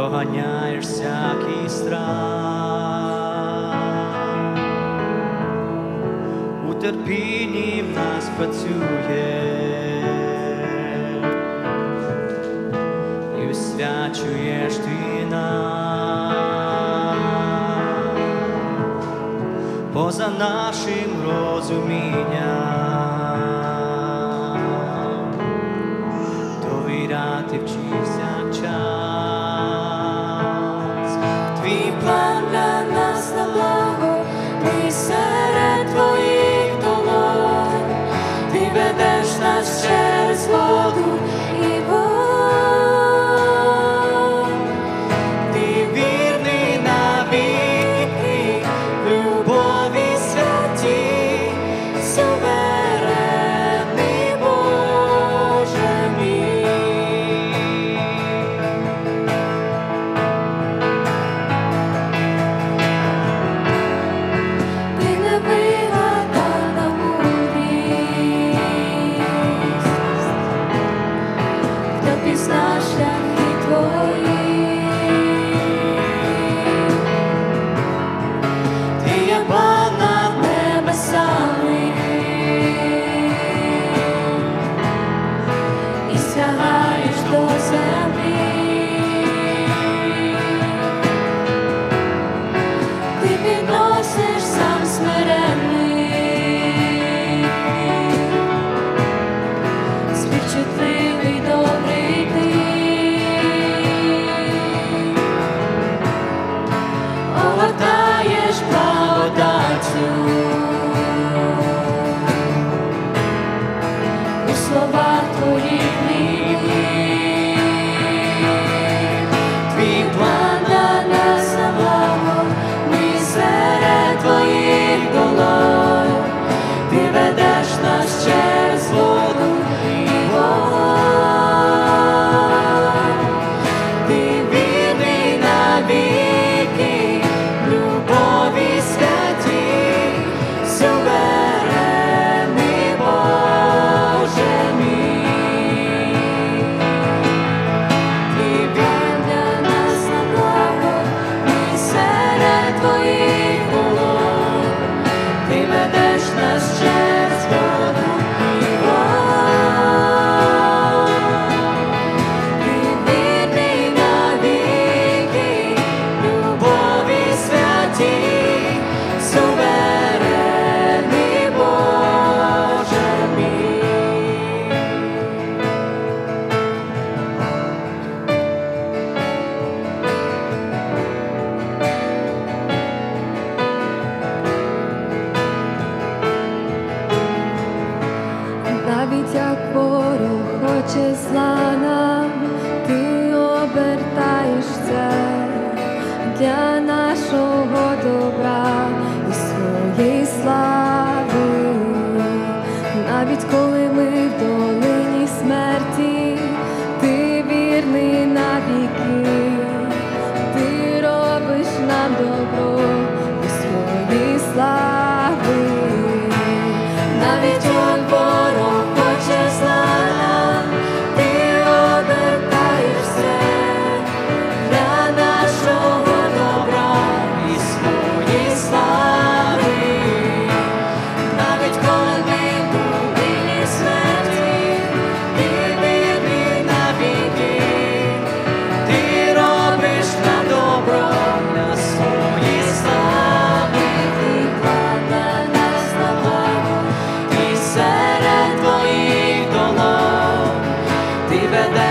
проганяєш всякий страх, у терпінні в нас працює і освячуєш ти нас поза нашим розумінням. to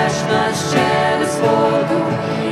ведеш нас через воду.